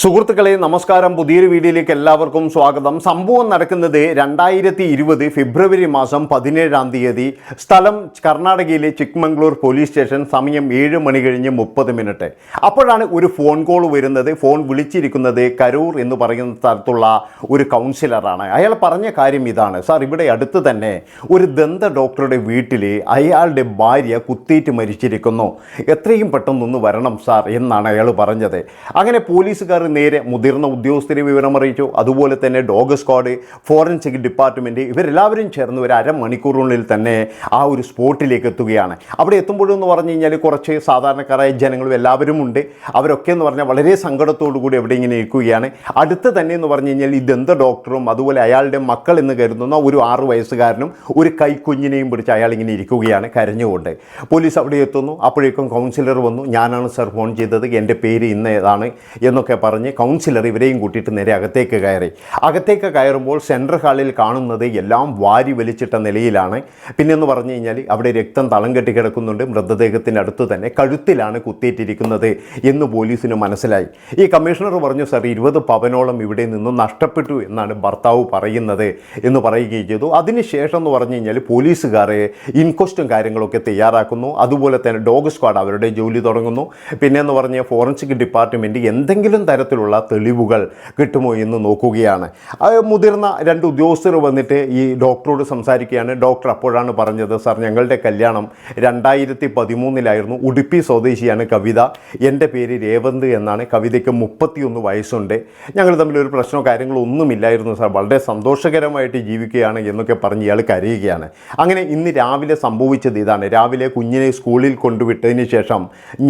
സുഹൃത്തുക്കളെ നമസ്കാരം. പുതിയൊരു വീഡിയോയിലേക്ക് എല്ലാവർക്കും സ്വാഗതം. സംഭവം നടക്കുന്നത് രണ്ടായിരത്തി ഇരുപത് ഫെബ്രുവരി മാസം പതിനേഴാം തീയതി സ്ഥലം കർണാടകയിലെ ചിക്മംഗ്ലൂർ പോലീസ് സ്റ്റേഷൻ സമയം ഏഴ് മണി കഴിഞ്ഞ് മുപ്പത് മിനിറ്റ്. അപ്പോഴാണ് ഒരു ഫോൺ കോൾ വരുന്നത്. ഫോൺ വിളിച്ചിരിക്കുന്നത് കരൂർ എന്ന് പറയുന്ന സ്ഥലത്തുള്ള ഒരു കൗൺസിലറാണ്. അയാൾ പറഞ്ഞ കാര്യം ഇതാണ്. സാർ ഇവിടെ അടുത്ത് തന്നെ ഒരു ദന്ത ഡോക്ടറുടെ വീട്ടിൽ അയാളുടെ ഭാര്യ കുത്തിയിട്ട് മരിച്ചിരിക്കുന്നു. എത്രയും പെട്ടെന്നൊന്ന് വരണം സാർ എന്നാണ് അയാൾ പറഞ്ഞത്. അങ്ങനെ പോലീസുകാർ നേരെ മുതിർന്ന ഉദ്യോഗസ്ഥരെ വിവരം അറിയിച്ചു. അതുപോലെ തന്നെ ഡോഗ് സ്ക്വാഡ് ഫോറൻസിക് ഡിപ്പാർട്ട്മെന്റ് ഇവരെല്ലാവരും ചേർന്ന് ഒരു അരമണിക്കൂറിനുള്ളിൽ തന്നെ ആ ഒരു സ്പോട്ടിലേക്ക് എത്തുകയാണ്. അവിടെ എത്തുമ്പോഴെന്ന് പറഞ്ഞു കഴിഞ്ഞാൽ കുറച്ച് സാധാരണക്കാരായ ജനങ്ങളും എല്ലാവരും ഉണ്ട്. അവരൊക്കെ എന്ന് പറഞ്ഞാൽ വളരെ സങ്കടത്തോടു കൂടി എവിടെ ഇങ്ങനെ ഇരിക്കുകയാണ്. അടുത്ത് തന്നെ എന്ന് പറഞ്ഞു കഴിഞ്ഞാൽ ഇതെന്ത ഡോക്ടറും അതുപോലെ അയാളുടെ മക്കൾ എന്ന് കരുതുന്ന ഒരു ആറ് വയസ്സുകാരനും ഒരു കൈക്കുഞ്ഞിനെയും പിടിച്ച് അയാൾ ഇങ്ങനെ ഇരിക്കുകയാണ് കരഞ്ഞുകൊണ്ട്. പോലീസ് അവിടെ എത്തുന്നു. അപ്പോഴേക്കും കൗൺസിലർ വന്നു. ഞാനാണ് സർ ഫോൺ ചെയ്തത്. എന്റെ പേര് ഇന്നേതാണ് എന്നൊക്കെ പറഞ്ഞ് കൗൺസിലർ ഇവരെയും കൂട്ടിയിട്ട് നേരെ അകത്തേക്ക് കയറി. അകത്തേക്ക് കയറുമ്പോൾ സെൻട്രൽ ഹാളിൽ കാണുന്നത് എല്ലാം വാരി വലിച്ചിട്ട നിലയിലാണ്. പിന്നെന്ന് പറഞ്ഞു കഴിഞ്ഞാൽ അവിടെ രക്തം തളം കെട്ടി കിടക്കുന്നുണ്ട്. മൃതദേഹത്തിന്റെ അടുത്ത് തന്നെ കഴുത്തിലാണ് കുത്തിയിട്ടിരിക്കുന്നത് എന്ന് പോലീസിന് മനസ്സിലായി. ഈ കമ്മീഷണർ പറഞ്ഞു സാർ ഇരുപത് പവനോളം ഇവിടെ നിന്നും നഷ്ടപ്പെട്ടു എന്നാണ് ഭർത്താവ് പറയുന്നത് എന്ന് പറയുകയും ചെയ്തു. അതിനുശേഷം എന്ന് പറഞ്ഞു കഴിഞ്ഞാൽ പോലീസുകാരെ ഇൻക്വസ്റ്റും കാര്യങ്ങളൊക്കെ തയ്യാറാക്കുന്നു. അതുപോലെ തന്നെ ഡോഗ് സ്ക്വാഡ് അവരുടെ ജോലി തുടങ്ങുന്നു. പിന്നെ എന്ന് പറഞ്ഞാൽ ഫോറൻസിക് ഡിപ്പാർട്ട്മെന്റ് എന്തെങ്കിലും തരത്തിലുള്ള തെളിവുകൾ കിട്ടുമോ എന്ന് നോക്കുകയാണ്. മുതിർന്ന രണ്ട് ഉദ്യോഗസ്ഥർ വന്നിട്ട് ഈ ഡോക്ടറോട് സംസാരിക്കുകയാണ്. ഡോക്ടർ അപ്പോഴാണ് പറഞ്ഞത് സാർ ഞങ്ങളുടെ കല്യാണം രണ്ടായിരത്തി പതിമൂന്നിലായിരുന്നു ഉടുപ്പി സ്വദേശിയാണ് കവിത. എന്റെ പേര് രേവന്ത് എന്നാണ്. കവിതയ്ക്ക് മുപ്പത്തിയൊന്ന് വയസ്സുണ്ട്. ഞങ്ങൾ തമ്മിൽ ഒരു പ്രശ്നമോ കാര്യങ്ങളോ ഒന്നുമില്ലായിരുന്നു സാർ. വളരെ സന്തോഷകരമായിട്ട് ജീവിക്കുകയാണ് എന്നൊക്കെ പറഞ്ഞ് ഇയാൾ കരയുകയാണ്. അങ്ങനെ ഇന്ന് രാവിലെ സംഭവിച്ചത് ഇതാണ്. രാവിലെ കുഞ്ഞിനെ സ്കൂളിൽ കൊണ്ടുവിട്ടതിന് ശേഷം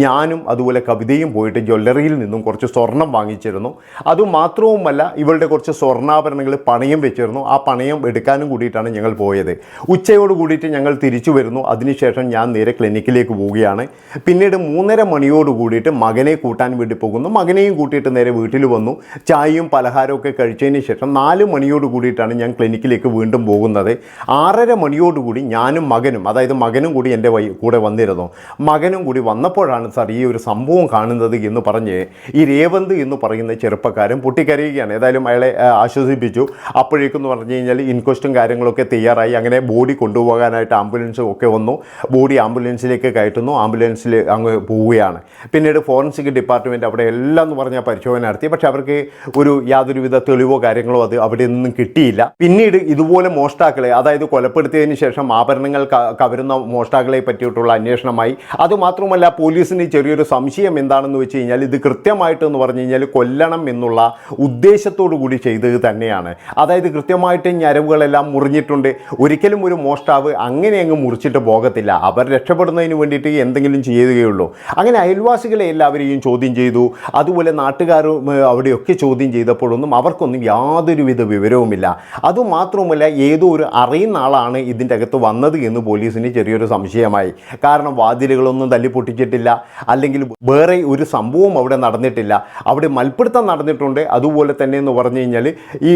ഞാനും അതുപോലെ കവിതയും പോയിട്ട് ജ്വല്ലറിയിൽ നിന്നും കുറച്ച് സ്വർണം വാങ്ങിച്ചിരുന്നു. അതുമാത്രവുമല്ല ഇവളുടെ കുറച്ച് സ്വർണാഭരണങ്ങൾ പണയം വെച്ചിരുന്നു. ആ പണയം എടുക്കാനും കൂടിയിട്ടാണ് ഞങ്ങൾ പോയത്. ഉച്ചയോട് കൂടിയിട്ട് ഞങ്ങൾ തിരിച്ചു വരുന്നു. അതിനുശേഷം ഞാൻ നേരെ ക്ലിനിക്കിലേക്ക് പോവുകയാണ്. പിന്നീട് മൂന്നര മണിയോട് കൂടിയിട്ട് മകനെ കൂട്ടാൻ വേണ്ടി പോകുന്നു. മകനെയും കൂട്ടിയിട്ട് നേരെ വീട്ടിൽ വന്നു. ചായയും പലഹാരവും ഒക്കെ കഴിച്ചതിന് ശേഷം നാല് മണിയോട് കൂടിയിട്ടാണ് ഞാൻ ക്ലിനിക്കിലേക്ക് വീണ്ടും പോകുന്നത്. ആറര മണിയോടുകൂടി ഞാനും മകനും അതായത് മകനും കൂടി എന്റെ വൈ കൂടെ വന്നിരുന്നു. മകനും കൂടി വന്നപ്പോഴാണ് സാർ ഈ ഒരു സംഭവം കാണുന്നത് എന്ന് പറഞ്ഞ് ഈ രേവന്ത് എന്ന് പറയുന്ന ചെറുപ്പക്കാരും പൊട്ടിക്കരയുകയാണ്. ഏതായാലും അയാളെ ആശ്വസിപ്പിച്ചു. അപ്പോഴേക്കും എന്ന് പറഞ്ഞു കഴിഞ്ഞാൽ ഇൻക്വസ്റ്റും കാര്യങ്ങളൊക്കെ തയ്യാറായി. അങ്ങനെ ബോഡി കൊണ്ടുപോകാനായിട്ട് ആംബുലൻസും ഒക്കെ വന്നു. ബോഡി ആംബുലൻസിലേക്ക് കയറ്റുന്നു. ആംബുലൻസിൽ അങ്ങ് പോവുകയാണ്. പിന്നീട് ഫോറൻസിക് ഡിപ്പാർട്ട്മെന്റ് അവിടെ എല്ലാം എന്ന് പറഞ്ഞാൽ പരിശോധന നടത്തി. പക്ഷേ അവർക്ക് ഒരു യാതൊരുവിധ തെളിവോ കാര്യങ്ങളോ അത് അവിടെ നിന്നും കിട്ടിയില്ല. പിന്നീട് ഇതുപോലെ മോഷ്ടാക്കളെ അതായത് കൊലപ്പെടുത്തിയതിന് ശേഷം ആഭരണങ്ങൾ കവരുന്ന മോഷ്ടാക്കളെ പറ്റിയിട്ടുള്ള അന്വേഷണമായി. അതുമാത്രമല്ല പോലീസിന് ചെറിയൊരു സംശയം എന്താണെന്ന് വെച്ച് കഴിഞ്ഞാൽ ഇത് കൃത്യമായിട്ട് എന്ന് പറഞ്ഞു കഴിഞ്ഞാൽ കൊല്ലണം എന്നുള്ള ഉദ്ദേശത്തോടു കൂടി ചെയ്തത് തന്നെയാണ്. അതായത് കൃത്യമായിട്ട് ഞരവുകളെല്ലാം മുറിഞ്ഞിട്ടുണ്ട്. ഒരിക്കലും ഒരു മോഷ്ടാവ് അങ്ങനെ അങ്ങ് മുറിച്ചിട്ട് പോകത്തില്ല. അവർ രക്ഷപ്പെടുന്നതിന് വേണ്ടിയിട്ട് എന്തെങ്കിലും ചെയ്യുകയുള്ളൂ. അങ്ങനെ അയൽവാസികളെ എല്ലാവരെയും ചോദ്യം ചെയ്തു. അതുപോലെ നാട്ടുകാരും അവിടെയൊക്കെ ചോദ്യം ചെയ്തപ്പോഴൊന്നും അവർക്കൊന്നും യാതൊരുവിധ വിവരവുമില്ല. അതുമാത്രവുമല്ല ഏതോ ഒരു അറിയുന്ന ആളാണ് ഇതിന്റെ അകത്ത് വന്നത് എന്ന് പോലീസിന് ചെറിയൊരു സംശയമായി. കാരണം വാതിലുകളൊന്നും തല്ലി പൊട്ടിച്ചിട്ടില്ല അല്ലെങ്കിൽ വേറെ ഒരു സംഭവം അവിടെ നടന്നിട്ടില്ല. അവിടെ മൽപ്പിടുത്തം നടന്നിട്ടുണ്ട്. അതുപോലെ തന്നെ എന്ന് പറഞ്ഞു കഴിഞ്ഞാൽ ഈ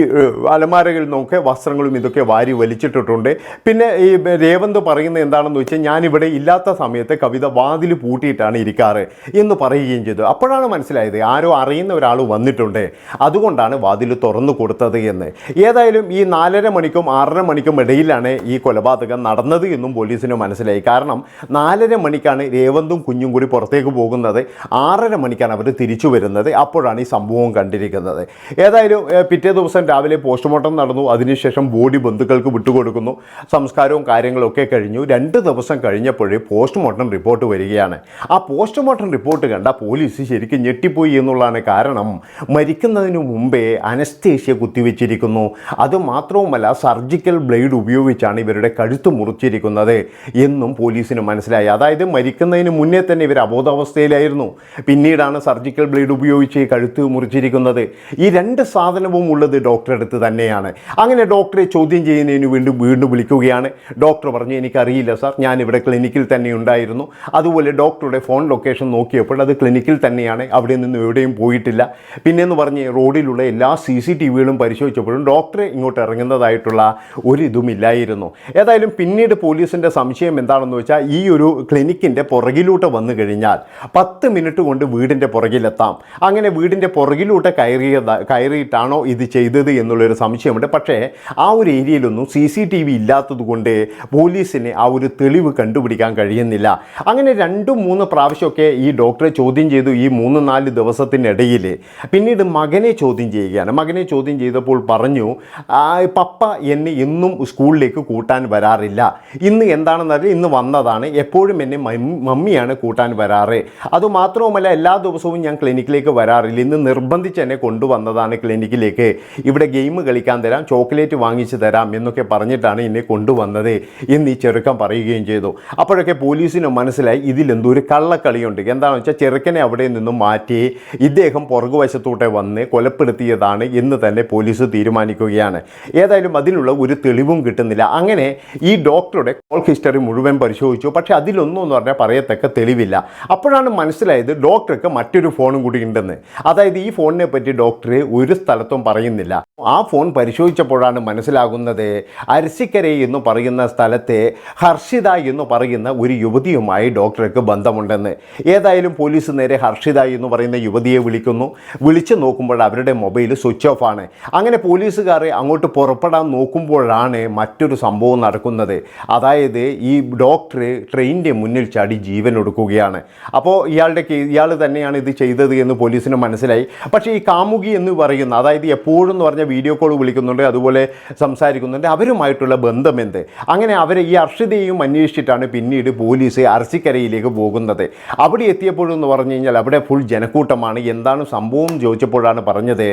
അലമാരകളിൽ നിന്നൊക്കെ വസ്ത്രങ്ങളും ഇതൊക്കെ വാരി വലിച്ചിട്ടിട്ടുണ്ട്. പിന്നെ ഈ രേവന്ത് പറയുന്നത് എന്താണെന്ന് വെച്ചാൽ ഞാനിവിടെ ഇല്ലാത്ത സമയത്ത് കവിത വാതിൽ പൂട്ടിയിട്ടാണ് ഇരിക്കാറ് എന്ന് പറയുകയും ചെയ്തു. അപ്പോഴാണ് മനസ്സിലായത് ആരോ അറിയുന്ന ഒരാൾ വന്നിട്ടുണ്ട്. അതുകൊണ്ടാണ് വാതിൽ തുറന്നു കൊടുത്തത് എന്ന്. ഏതായാലും ഈ നാലര മണിക്കും ആറര മണിക്കും ഇടയിലാണ് ഈ കൊലപാതകം നടന്നത് എന്നും പോലീസിന് മനസ്സിലായി. കാരണം നാലര മണിക്കാണ് രേവന്തും കുഞ്ഞും കൂടി പുറത്തേക്ക് പോകുന്നത്. ആറര മണിക്കാണ് അവർ തിരിച്ചു വരുന്നത്. അപ്പോഴാണ് ഈ സംഭവം കണ്ടിരിക്കുന്നത്. ഏതായാലും പിറ്റേ ദിവസം രാവിലെ പോസ്റ്റ്മോർട്ടം നടന്നു. അതിനുശേഷം ബോഡി ബന്ധുക്കൾക്ക് വിട്ടുകൊടുക്കുന്നു. സംസ്കാരവും കാര്യങ്ങളും ഒക്കെ കഴിഞ്ഞു. രണ്ട് ദിവസം കഴിഞ്ഞപ്പോഴേ പോസ്റ്റ്മോർട്ടം റിപ്പോർട്ട് വരികയാണ്. ആ പോസ്റ്റ്മോർട്ടം റിപ്പോർട്ട് കണ്ട പോലീസ് ശരിക്കും ഞെട്ടിപ്പോയി എന്നുള്ളതാണ് കാരണം. മരിക്കുന്നതിന് മുമ്പേ അനസ്തേഷ്യ കുത്തിവെച്ചിരിക്കുന്നു. അതുമാത്രവുമല്ല സർജിക്കൽ ബ്ലേഡ് ഉപയോഗിച്ചാണ് ഇവരുടെ കഴുത്ത് മുറിച്ചിരിക്കുന്നത് എന്നും പോലീസിന് മനസ്സിലായി. അതായത് മരിക്കുന്നതിന് മുന്നേ തന്നെ ഇവർ അബോധാവസ്ഥയിലായിരുന്നു. പിന്നീടാണ് സർജിക്കൽ ബ്ലേഡ് ഉപയോഗിച്ച് കഴുത്ത് മുറിച്ചിരിക്കുന്നത്. ഈ രണ്ട് സാധനവും ഉള്ളത് ഡോക്ടറെ അടുത്ത് തന്നെയാണ്. അങ്ങനെ ഡോക്ടറെ ചോദ്യം ചെയ്യുന്നതിന് വീണ്ടും വീണ്ടും വിളിക്കുകയാണ്. ഡോക്ടർ പറഞ്ഞു എനിക്കറിയില്ല സാർ ഞാൻ ഇവിടെ ക്ലിനിക്കിൽ തന്നെ ഉണ്ടായിരുന്നു. അതുപോലെ ഡോക്ടറുടെ ഫോൺ ലൊക്കേഷൻ നോക്കിയപ്പോൾ അത് ക്ലിനിക്കിൽ തന്നെയാണ്. അവിടെ നിന്ന് എവിടെയും പോയിട്ടില്ല. പിന്നെയെന്ന് പറഞ്ഞ് റോഡിലുള്ള എല്ലാ സി സി ടി വികളും പരിശോധിച്ചപ്പോഴും ഡോക്ടറെ ഇങ്ങോട്ട് ഇറങ്ങുന്നതായിട്ടുള്ള ഒരു ഇതുമില്ലായിരുന്നു ഏതായാലും പിന്നീട് പോലീസിന്റെ സംശയം എന്താണെന്ന് വെച്ചാൽ ഈ ഒരു ക്ലിനിക്കിന്റെ പുറകിലൂട്ട് വന്നു കഴിഞ്ഞാൽ പത്ത് മിനിറ്റ് കൊണ്ട് വീടിന്റെ പുറകിലെത്താം. അങ്ങനെ വീടിന്റെ പുറകിലൂടെ കയറിയത കയറിയിട്ടാണോ ഇത് ചെയ്തത് എന്നുള്ളൊരു സംശയമുണ്ട്. പക്ഷേ ആ ഒരു ഏരിയയിലൊന്നും സി സി ടി വി ഇല്ലാത്തത് കൊണ്ട് പോലീസിന് ആ ഒരു തെളിവ് കണ്ടുപിടിക്കാൻ കഴിയുന്നില്ല. അങ്ങനെ രണ്ടും മൂന്ന് പ്രാവശ്യമൊക്കെ ഈ ഡോക്ടറെ ചോദ്യം ചെയ്തു ഈ മൂന്ന് നാല് ദിവസത്തിനിടയിൽ. പിന്നീട് മകനെ ചോദ്യം ചെയ്യുകയാണ്. മകനെ ചോദ്യം ചെയ്തപ്പോൾ പറഞ്ഞു "ആ, പപ്പ എന്നെ ഇന്നും സ്കൂളിലേക്ക് കൂട്ടാൻ വരാറില്ല. ഇന്ന് എന്താണെന്ന് അറിയാം ഇന്ന് വന്നതാണ്. എപ്പോഴും എന്നെ മമ്മിയാണ് കൂട്ടാൻ വരാറ്. അതുമാത്രവുമല്ല എല്ലാ ദിവസവും ഞാൻ ക്ലിനിക്കിലേക്ക് വരാറില്ല ഇന്ന് നിർബന്ധിച്ച് എന്നെ കൊണ്ടുവന്നതാണ് ക്ലിനിക്കിലേക്ക്. ഇവിടെ ഗെയിം കളിക്കാൻ തരാം ചോക്ലേറ്റ് വാങ്ങിച്ച് തരാം എന്നൊക്കെ പറഞ്ഞിട്ടാണ് എന്നെ കൊണ്ടുവന്നത് എന്ന് ഈ ചെറുക്കൻ പറയുകയും ചെയ്തു. അപ്പോഴൊക്കെ പോലീസിന് മനസ്സിലായി ഇതിലെന്തോ ഒരു കള്ളക്കളിയുണ്ട്. എന്താണെന്ന് വെച്ചാൽ ചെറുക്കനെ അവിടെ നിന്നും മാറ്റി ഇദ്ദേഹം പുറകുവശത്തൂടെ വന്ന് കൊലപ്പെടുത്തിയതാണ് എന്ന് തന്നെ പോലീസ് തീരുമാനിക്കുകയാണ്. ഏതായാലും അതിനുള്ള ഒരു തെളിവും കിട്ടുന്നില്ല. അങ്ങനെ ഈ ഡോക്ടറുടെ കോൾ ഹിസ്റ്ററി മുഴുവൻ പരിശോധിച്ചു. പക്ഷേ അതിലൊന്നും എന്ന് പറഞ്ഞാൽ പറയത്തക്ക തെളിവില്ല. അപ്പോഴാണ് മനസ്സിലായത് ഡോക്ടർക്ക് മറ്റൊരു ഫോണും കൂടി ഉണ്ടെന്ന്. അതായത് ഈ ഫോണിനെ പറ്റി ഡോക്ടർ ഒരു സ്ഥലത്തും പറയുന്നില്ല. ആ ഫോൺ പരിശോധിച്ചപ്പോഴാണ് മനസ്സിലാകുന്നത് അരിശിക്കര എന്ന് പറയുന്ന സ്ഥലത്തെ ഹർഷിത എന്ന് പറയുന്ന ഒരു യുവതിയുമായി ഡോക്ടർക്ക് ബന്ധമുണ്ടെന്ന്. ഏതായാലും പോലീസ് നേരെ ഹർഷിത എന്ന് പറയുന്ന യുവതിയെ വിളിക്കുന്നു. വിളിച്ചു നോക്കുമ്പോൾ അവരുടെ മൊബൈൽ സ്വിച്ച് ഓഫ് ആണ്. അങ്ങനെ പോലീസുകാർ അങ്ങോട്ട് പുറപ്പെടാൻ നോക്കുമ്പോഴാണ് മറ്റൊരു സംഭവം നടക്കുന്നത്. അതായത് ഈ ഡോക്ടർ ട്രെയിനിന്റെ മുന്നിൽ ചാടി ജീവൻ ഒടുക്കുകയാണ് അപ്പോൾ ഇയാളുടെ ഇയാൾ തന്നെയാണ് ഇത് ചെയ്തത് എന്ന് പോലീസിന് മനസ്സിലായി. പക്ഷേ ഈ കാമുകി എന്ന് പറയുന്ന അതായത് എപ്പോഴും എന്ന് പറഞ്ഞ വീഡിയോ കോൾ വിളിക്കുന്നുണ്ട് അതുപോലെ സംസാരിക്കുന്നുണ്ട് അവരുമായിട്ടുള്ള ബന്ധം എന്ത്? അങ്ങനെ അവരെ ഈ അർഷിതയും അന്വേഷിച്ചിട്ടാണ് പിന്നീട് പോലീസ് അർച്ചിക്കരയിലേക്ക് പോകുന്നത്. അവിടെ എത്തിയപ്പോഴെന്ന് പറഞ്ഞു കഴിഞ്ഞാൽ അവിടെ ഫുൾ ജനക്കൂട്ടമാണ്. എന്താണ് സംഭവം ചോദിച്ചപ്പോഴാണ് പറഞ്ഞത്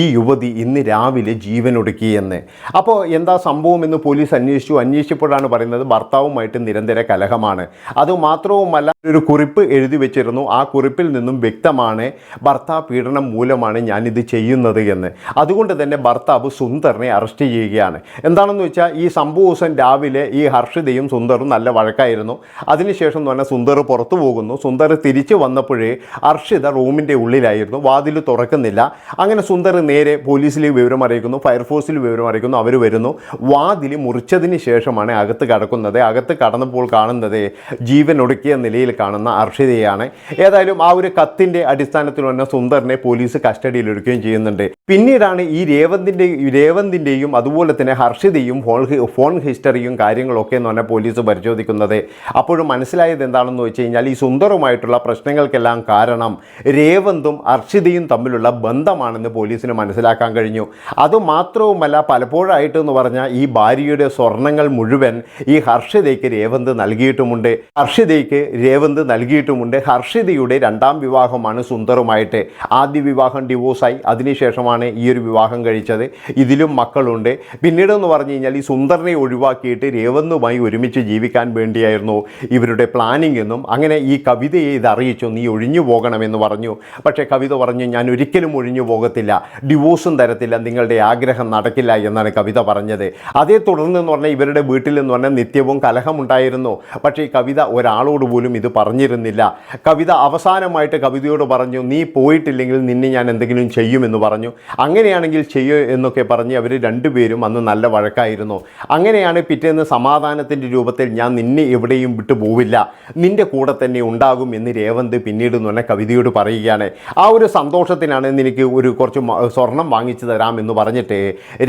ഈ യുവതി ഇന്ന് രാവിലെ ജീവനൊടുക്കി എന്ന്. അപ്പോൾ എന്താ സംഭവം എന്ന് പോലീസ് അന്വേഷിച്ചു. അന്വേഷിച്ചപ്പോഴാണ് പറയുന്നത് ഭർത്താവുമായിട്ട് നിരന്തര കലഹമാണ്. അതുമാത്രവുമല്ല ഒരു കുറിപ്പ് എഴുതി വെച്ചിരുന്നു. ആ കുറിപ്പിൽ നിന്നും വ്യക്തമാണ് ഭർത്താവ് പീഡനം മൂലമാണ് ഞാനിത് ചെയ്യുന്നത് എന്ന്. അതുകൊണ്ട് തന്നെ ഭർത്താവ് സുന്ദറിനെ അറസ്റ്റ് ചെയ്യുകയാണ്. എന്താണെന്ന് വെച്ചാൽ ഈ സംഭവ ദിവസം രാവിലെ ഈ ഹർഷിതയും സുന്ദറും നല്ല വഴക്കായിരുന്നു. അതിനുശേഷം എന്ന് പറഞ്ഞാൽ സുന്ദർ പുറത്തു പോകുന്നു. സുന്ദർ തിരിച്ചു വന്നപ്പോഴേ ഹർഷിത റൂമിന്റെ ഉള്ളിലായിരുന്നു. വാതിൽ തുറക്കുന്നില്ല. അങ്ങനെ സുന്ദർ നേരെ പോലീസിൽ വിവരം അറിയിക്കുന്നു. ഫയർഫോഴ്സിൽ വിവരം അറിയിക്കുന്നു. അവർ വരുന്നു. വാതിൽ മുറിച്ചതിന് ശേഷമാണ് അകത്ത് കടക്കുന്നത്. അകത്ത് കടന്നപ്പോൾ കാണുന്നത് ജീവൻ ഒടുക്കിയ നിലയിൽ കാണുന്ന ഹർഷിതയാണ്. ഏതായാലും ആ ഒരു കത്തിന്റെ അടിസ്ഥാനത്തിൽ തന്നെ സുന്ദറിനെ പോലീസ് കസ്റ്റഡിയിൽ എടുക്കുകയും ചെയ്യുന്നുണ്ട്. പിന്നീടാണ് ഈ രേവന്തിന്റെ രേവന്തിന്റെയും അതുപോലെ തന്നെ ഹർഷിതയും ഫോൺ ഫോൺ ഹിസ്റ്ററിയും കാര്യങ്ങളൊക്കെ എന്ന് പറഞ്ഞാൽ പോലീസ് പരിശോധിക്കുന്നത്. അപ്പോഴും മനസ്സിലായത് എന്താണെന്ന് വെച്ച് കഴിഞ്ഞാൽ ഈ സുന്ദറുമായിട്ടുള്ള പ്രശ്നങ്ങൾക്കെല്ലാം കാരണം രേവന്തും ഹർഷിതയും തമ്മിലുള്ള ബന്ധമാണെന്ന് പോലീസിന് മനസ്സിലാക്കാൻ കഴിഞ്ഞു. അതുമാത്രവുമല്ല പലപ്പോഴായിട്ട് എന്ന് പറഞ്ഞാൽ ഈ ഭാര്യയുടെ സ്വർണങ്ങൾ മുഴുവൻ ഈ ഹർഷിതയ്ക്ക് രേവന്ത് നൽകിയിട്ടുമുണ്ട്. ഹർഷിതയ്ക്ക് രേവന്ത് നൽകിയിട്ടുമുണ്ട്. ഹർഷിതയുടെ രണ്ടാം വിവാഹമാണ് സുന്ദറുമായിട്ട്. ആദ്യ വിവാഹം ഡിവോഴ്സായി. അതിനുശേഷമാണ് ഈ ഒരു വിവാഹം കഴിച്ചത്. ഇതിലും മക്കളുണ്ട്. പിന്നീട് എന്ന് പറഞ്ഞു കഴിഞ്ഞാൽ ഈ സുന്ദറിനെ ഒഴിവാക്കിയിട്ട് രേവന്നുമായി ഒരുമിച്ച് ജീവിക്കാൻ വേണ്ടിയായിരുന്നു ഇവരുടെ പ്ലാനിംഗ് എന്നും അങ്ങനെ ഈ കവിതയെ ഇത് അറിയിച്ചു നീ ഒഴിഞ്ഞു പോകണമെന്ന് പറഞ്ഞു. പക്ഷേ കവിത പറഞ്ഞു ഞാൻ ഒരിക്കലും ഒഴിഞ്ഞു പോകത്തില്ല. ഡിവോഴ്സും തരത്തില്ല. നിങ്ങളുടെ ആഗ്രഹം നടക്കില്ല എന്നാണ് കവിത പറഞ്ഞത്. അതേ തുടർന്ന് എന്ന് പറഞ്ഞാൽ ഇവരുടെ വീട്ടിൽ എന്ന് പറഞ്ഞാൽ നിത്യവും കലഹമുണ്ടായിരുന്നു പക്ഷേ ഈ കവിത ഒരാളോട് പോലും ഇത് പറഞ്ഞിരുന്നില്ല. കവിത അവസാനമായിട്ട് കവിതയോട് പറഞ്ഞു നീ പോയിട്ടില്ലെങ്കിൽ നിന്നെ ഞാൻ എന്തെങ്കിലും ചെയ്യുമെന്ന് പറഞ്ഞു. അങ്ങനെയാണെങ്കിൽ ചെയ്യൂ എന്നൊക്കെ പറഞ്ഞ് അവർ രണ്ടുപേരും അന്ന് നല്ല വഴക്കായിരുന്നു. അങ്ങനെയാണ് പിറ്റേന്ന് സമാധാനത്തിന്റെ രൂപത്തിൽ ഞാൻ നിന്നെ എവിടെയും വിട്ടു പോവില്ല. നിന്റെ കൂടെ തന്നെ ഉണ്ടാകും എന്ന് രേവന്ത് പിന്നീട് പറഞ്ഞാൽ കവിതയോട് പറയുകയാണ്. ആ ഒരു സന്തോഷത്തിനാണ് നിനക്ക് ഒരു കുറച്ച് സ്വർണം വാങ്ങിച്ചു തരാം എന്ന് പറഞ്ഞിട്ട്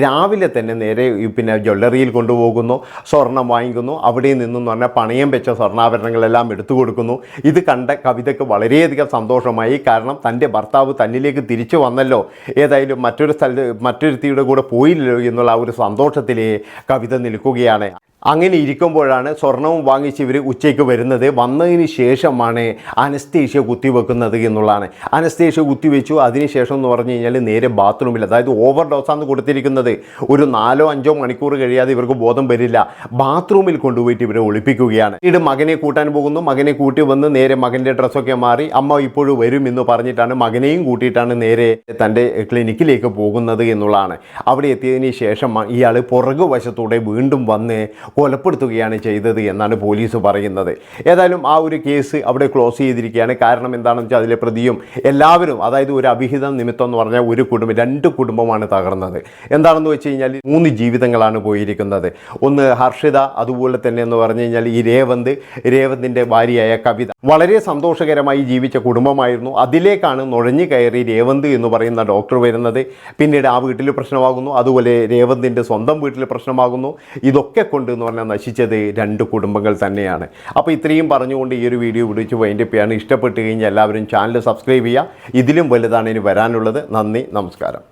രാവിലെ തന്നെ നേരെ പിന്നെ ജ്വല്ലറിയിൽ കൊണ്ടുപോകുന്നു. സ്വർണം വാങ്ങിക്കുന്നു. അവിടെ നിന്നും എന്ന് പറഞ്ഞാൽ പണയം വെച്ച സ്വർണാഭരണങ്ങളെല്ലാം എടുത്തു കൊടുക്കുന്നു. ഇത് കണ്ട കവിതയ്ക്ക് വളരെയധികം സന്തോഷമായി. കാരണം തന്റെ ഭർത്താവ് തന്നിലേക്ക് തിരിച്ചു വന്നല്ലോ. ഏതായാലും മറ്റൊരു സ്ഥലത്ത് മറ്റൊരുത്തിയുടെ കൂടെ പോയില്ലല്ലോ എന്നുള്ള ആ ഒരു സന്തോഷത്തിലേ കവിത നിൽക്കുകയാണ്. അങ്ങനെ ഇരിക്കുമ്പോഴാണ് സ്വർണവും വാങ്ങിച്ച് ഇവർ ഉച്ചയ്ക്ക് വരുന്നത്. വന്നതിന് ശേഷമാണ് അനസ്തേഷ്യ കുത്തിവെക്കുന്നത് എന്നുള്ളതാണ്. അനസ്തേഷ്യ കുത്തിവെച്ചു. അതിനുശേഷം എന്ന് പറഞ്ഞു കഴിഞ്ഞാൽ നേരെ ബാത്റൂമിൽ അതായത് ഓവർ ഡോസാണ് കൊടുത്തിരിക്കുന്നത്. ഒരു നാലോ അഞ്ചോ മണിക്കൂർ കഴിയാതെ ഇവർക്ക് ബോധം വരില്ല. ബാത്റൂമിൽ കൊണ്ടുപോയിട്ട് ഇവരെ ഒളിപ്പിക്കുകയാണ്. പിന്നീട് മകനെ കൂട്ടാൻ പോകുന്നു. മകനെ കൂട്ടി വന്ന് നേരെ മകന്റെ ഡ്രസ്സൊക്കെ മാറി അമ്മ ഇപ്പോഴും വരും എന്ന് പറഞ്ഞിട്ടാണ് മകനെയും കൂട്ടിയിട്ടാണ് നേരെ തന്റെ ക്ലിനിക്കിലേക്ക് പോകുന്നത് എന്നുള്ളതാണ്. അവിടെ എത്തിയതിന് ശേഷം ഇയാൾ പുറകു വശത്തൂടെ വീണ്ടും വന്ന് കൊലപ്പെടുത്തുകയാണ് ചെയ്തത് എന്നാണ് പോലീസ് പറയുന്നത്. ഏതായാലും ആ ഒരു കേസ് അവിടെ ക്ലോസ് ചെയ്തിരിക്കുകയാണ്. കാരണം എന്താണെന്ന് വെച്ചാൽ അതിലെ പ്രതിയും എല്ലാവരും അതായത് ഒരു അഭിഹിതം നിമിത്തം എന്ന് പറഞ്ഞാൽ ഒരു കുടുംബം രണ്ട് കുടുംബമാണ് തകർന്നത്. എന്താണെന്ന് വെച്ച് കഴിഞ്ഞാൽ മൂന്ന് ജീവിതങ്ങളാണ് പോയിരിക്കുന്നത്. ഒന്ന് ഹർഷിത അതുപോലെ തന്നെ എന്ന് പറഞ്ഞു കഴിഞ്ഞാൽ ഈ രേവന്ത് രേവന്തിന്റെ ഭാര്യയായ കവിത. വളരെ സന്തോഷകരമായി ജീവിച്ച കുടുംബമായിരുന്നു. അതിലേക്കാണ് നുഴഞ്ഞു കയറി രേവന്ത് എന്ന് പറയുന്ന ഡോക്ടർ വരുന്നത്. പിന്നീട് ആ വീട്ടിൽ പ്രശ്നമാകുന്നു. അതുപോലെ രേവന്തിന്റെ സ്വന്തം വീട്ടിൽ പ്രശ്നമാകുന്നു. ഇതൊക്കെ കൊണ്ട് എന്ന് പറഞ്ഞാൽ നശിച്ചത് രണ്ട് കുടുംബങ്ങൾ തന്നെയാണ്. അപ്പോൾ ഇത്രയും പറഞ്ഞുകൊണ്ട് ഈ ഒരു വീഡിയോ വിളിച്ച് വൈൻഡപ്പ് ചെയ്യാണ് ഇഷ്ടപ്പെട്ട് കഴിഞ്ഞാൽ എല്ലാവരും ചാനൽ സബ്സ്ക്രൈബ് ചെയ്യുക. ഇതിലും വലുതാണ് ഇനി വരാനുള്ളത്. നന്ദി നമസ്കാരം.